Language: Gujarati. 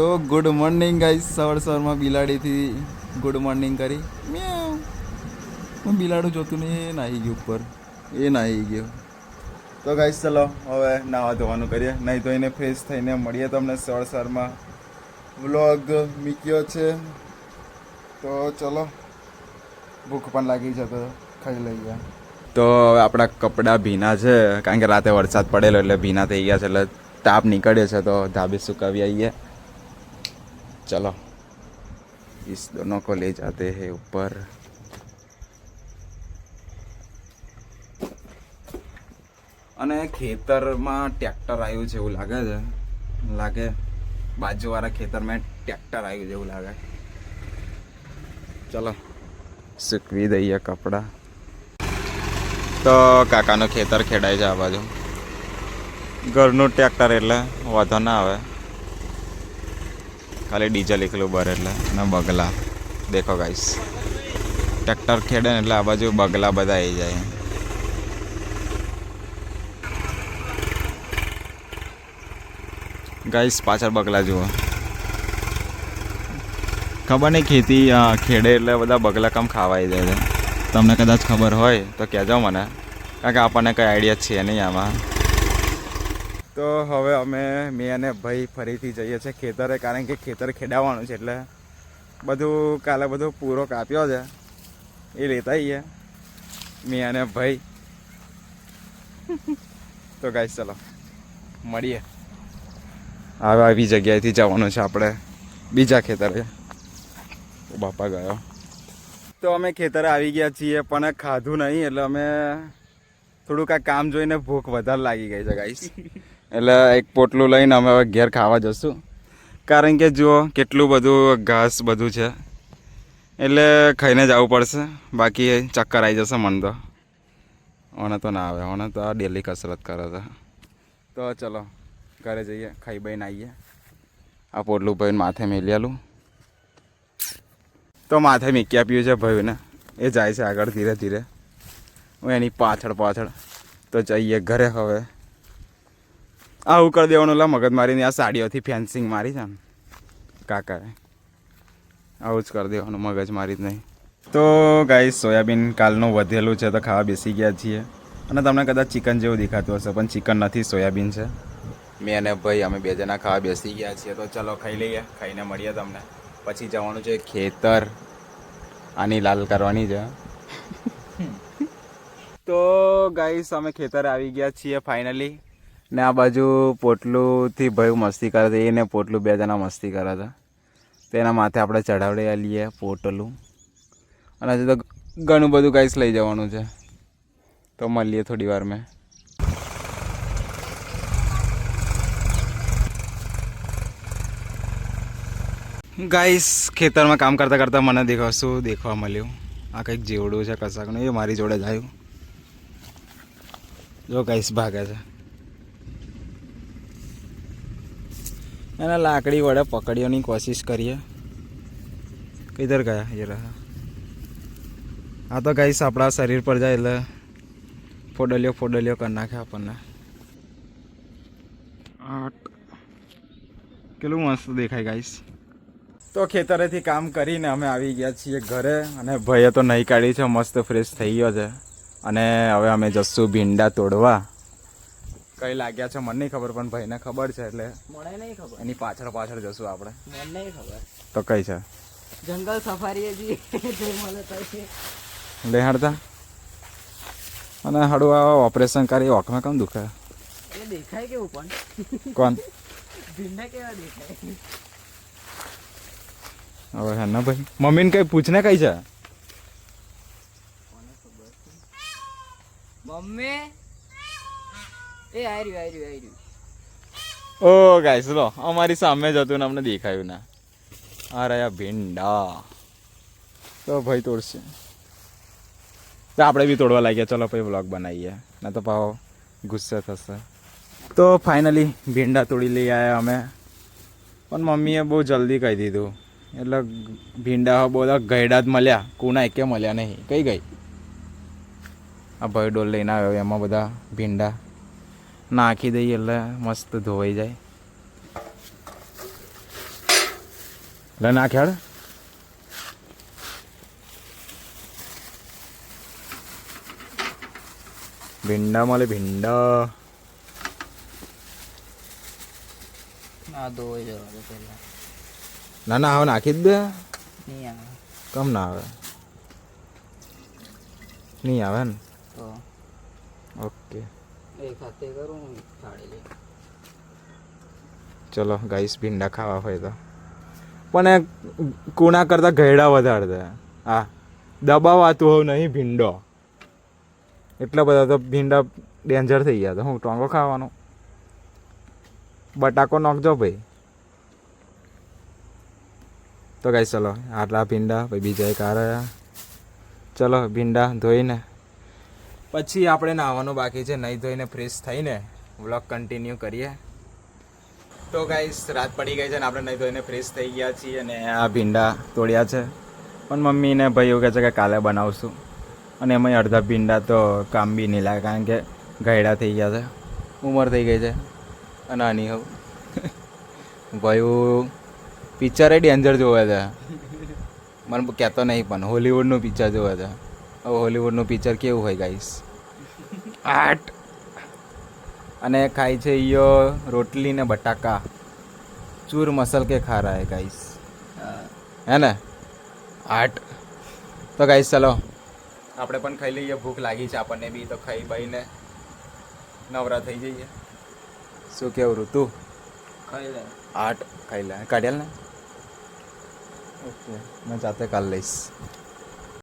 તો ગુડ મોર્નિંગ ગાઈસ સવાર સવારમાં બિલાડીથી ગુડ મોર્નિંગ કરી. હું બિલાડું જોતું નહીં, એ નાહી ગયું ઉપર. એ નાહી ગયો. તો ગાઈસ ચલો, હવે નાવા ધોવાનું કરીએ. નહીં તો એને ફ્રેશ થઈને મળીએ તમને સવાર સવારમાં. વ્લોગ મીક્યો છે. તો ચલો, ભૂખ પણ લાગી જતો ખાઈ ગયા તો હવે આપણા કપડાં ભીના છે, કારણ કે રાતે વરસાદ પડેલો એટલે ભીના થઈ ગયા છે એટલે તાપ નીકળ્યો છે તો ધાબે સુકાવી આવીએ. ચલો इस दोनों को ले जाते हैं ऊपर અને ખેતરમાં ટ્રેક્ટર આવ્યું છે એવું લાગે છે લાગે બાજુવાળા ખેતરમાં ટ્રેક્ટર આવ્યું છે એવું લાગે ચલો સૂકવી દઈએ કપડાં તો કાકાનું ખેતર ખેડાય છે આ બાજુ ઘરનું ટ્રેક્ટર એટલે વધો ના આવે ખાલી ડીઝલ એકલું બર એટલે. અને બગલા. દેખો ગાઈસ ટ્રેક્ટર ખેડે ને એટલે આ બાજુ બગલા બધા આવી જાય ગાઈસ પાછળ બગલા જુઓ. ખબર નહીં ખેતી ખેડે એટલે બધા બગલા કામ ખાવાઈ જાય છે. તમને કદાચ ખબર હોય તો કહેજો મને. કારણ કે આપણને કંઈ આઈડિયા છે નહીં આમાં. તો હવે અમે, મેં અને ભાઈ ફરીથી જઈએ છીએ ખેતરે, કારણ કે ખેતર ખેડાવવાનું છે એટલે બધું કાલે બધું પૂરો કાપ્યો છે. એ લેતા આવીએ મેં અને ભાઈ. તો ગાઈસ ચલો, મળીએ. હવે આવી જગ્યાએથી જવાનું છે આપણે બીજા ખેતરે. બાપા ગયો. તો અમે ખેતરે આવી ગયા છીએ, પણ ખાધું નહીં, એટલે અમે થોડુંક આ કામ જોઈને ભૂખ વધારે લાગી ગઈ છે ગાઈસ એટલે એક પોટલું લઈને અમે હવે ઘેર ખાવા જશું. કારણ કે જુઓ, કેટલું બધું ઘાસ બધું છે. એટલે ખાઈને જવું પડશે. બાકી ચક્કર આવી જશે મને તો. ઓને તો ના આવે. ઓને તો ડેલી કસરત કરે છે. તો ચલો, ઘરે જઈએ, ખાઈ બહીને આવીએ આ પોટલું ભાઈને માથે મેલી આલું. તો માથે મીકી આપ્યું છે ભાઈને. એ જાય છે આગળ ધીરે ધીરે. હું એની પાછળ પાછળ તો જઈએ ઘરે હવે. આવું કરી દેવાનું લા મગજ મારીને આ સાડીઓથી ફેન્સિંગ મારી છે. ને કાકાએ. આવું જ કરી દેવાનું મગજ મારી જ નહીં. તો ગાઈ સોયાબીન કાલનું વધેલું છે તો ખાવા બેસી ગયા છીએ. અને તમને કદાચ ચિકન જેવું દેખાતું હશે પણ ચિકન નથી સોયાબીન છે. મેં અને ભાઈ અમે બે જણા ખાવા બેસી ગયા છીએ. તો ચલો ખાઈ લઈએ ખાઈને મળીએ તમને. પછી જવાનું છે ખેતર. આની લાલ કરવાની છે. તો ગાઈસ અમે ખેતર આવી ગયા છીએ ફાઇનલી ને આ બાજુ પોટલુંથી ભાઈ મસ્તી કરે છે. એને પોટલું બે જણા મસ્તી કરે છે. તેના માથે આપણે ચઢાવડે લઈએ પોટલું. અને હજુ તો ઘણું બધું ગાઈસ લઈ જવાનું છે. તો મળીએ થોડી વાર મેં. ગાઈસ, ખેતરમાં કામ કરતાં કરતાં મને દેખવા, શું દેખવા મળ્યું? આ કંઈક જેવડું છે, કશાકનું. એ મારી જોડે જ આવ્યું. જો ગાઈસ, ભાગે છે. એને લાકડી વડે પકડીઓની કોશિશ કરીએ. કિધર ગયા એ રહ્યા આ તો ગાઈસ આપણા શરીર પર જાય એટલે ફોડલીઓ ફોડલીઓ કરી નાખે આપણને. કેટલું મસ્ત દેખાય ગાઈસ. તો ખેતરેથી કામ કરીને અમે આવી ગયા છીએ ઘરે અને ભાઈએ તો નહીં કાઢી છે, મસ્ત ફ્રેશ થઈ ગયો છે. અને હવે અમે જશું ભીંડા તોડવા. કઈ લાગ્યા છે મને નહીં ખબર પણ ભાઈને ખબર છે એટલે મને નહીં ખબર. એની પાછળ પાછળ જશું આપણે. મને નહીં ખબર. તો કઈ છે? જંગલ સફારી જી મને છે લેહાડતા અને હાડું આ ઓપરેશન કરી ઓખમાં કેમ દુખે? એ દેખાય કેવું પણ. કોણ? ભીંડા કેવા દેખાય? હવે હા ના ભાઈ? મમ્મીને કઈ પૂછને કઈ છે. મમ્મી? એ આયર્યું આયર્યું આયર્યું. ઓ ગાઈસ લો, અમારી સામે જ હતું ને અમને દેખાયું ના. આ રહ્યા ભીંડા. તો ભાઈ તોડશે. તો આપણે બી તોડવા લાગ્યા. ચલો ભાઈ વ્લોગ બનાવીએ. ના તો ભાવ ગુસ્સે થશે. તો ફાઇનલી ભીંડા તોડી લઈ આવ્યા અમે. પણ મમ્મીએ બહુ જલ્દી કહી દીધું. એટલે ભીંડા બધા ગયડા જ મળ્યા. કુના એકે મળ્યા નહીં. કઈ ગઈ? આ ભાઈ ડોલ લઈને આવ્યો એમાં બધા ભીંડા. નાખી દઈએ એટલે મસ્ત ધોવાઈ જાય લે ના ખ્યાળ ભીંડા મળે ભીંડા ના ધોઈ જવા દે પહેલા ના ના હવે નાખી જ દે નહીં આવે કમ ના આવે નહીં આવે ને તો ઓકે ચલો ગાઈસ ભીંડા ખાવા હોય તો. પણ એ કુણા કરતા ઘેડા વધારે છે. હા દબાવાતું હોવ નહીં, ભીંડો. એટલા બધા તો ભીંડા ડેન્જર થઈ ગયા તો હું ટોંગો ખાવાનો. બટાકો નાખજો ભાઈ. તો ગાઈ ચલો, આટલા ભીંડા, પછી બીજા એક આ રહ્યા. ચલો, ભીંડા ધોઈને પછી આપણે નાહવાનું બાકી છે, નહીં ધોઈને ફ્રેશ થઈને વ્લોગ કન્ટિન્યુ કરીએ. તો ગાઈસ રાત પડી ગઈ છે ને આપણે નહીં ધોઈને ફ્રેશ થઈ ગયા છીએ અને આ ભીંડા તોડ્યા છે. પણ મમ્મીને ભાઈ એવું કહે છે કે કાલે બનાવશું. અને એમાં અડધા ભીંડા તો કામ બી નહીં લાગે કારણ કે ગાયડા થઈ ગયા છે. ઉંમર થઈ ગઈ છે. અને આની હું ભાઈ પિક્ચરે ડેન્જર જોવે છે. મને કહેતો નહીં, પણ હોલિવૂડનું પિક્ચર જોવે છે. હવે હોલિવૂડનું પિક્ચર કેવું હોય ગાઈસ આટ અને ખાય છે ઈયો રોટલી ને બટાકા. ચૂર મસલ કે ખા રહા હે ગાઈસ હે ને? આટ તો ગાઈસ ચલો. આપણે પણ ખાઈ લઈએ. ભૂખ લાગી છે આપણને બી તો ખાઈ બાઈને નવરા થઈ જઈએ. શું કેવું ઋતુ? ખાઈ લે. આટ ખાઈ લે. કાઢેલ ને? ઓકે. મેં જાતે કાલ લઈશ.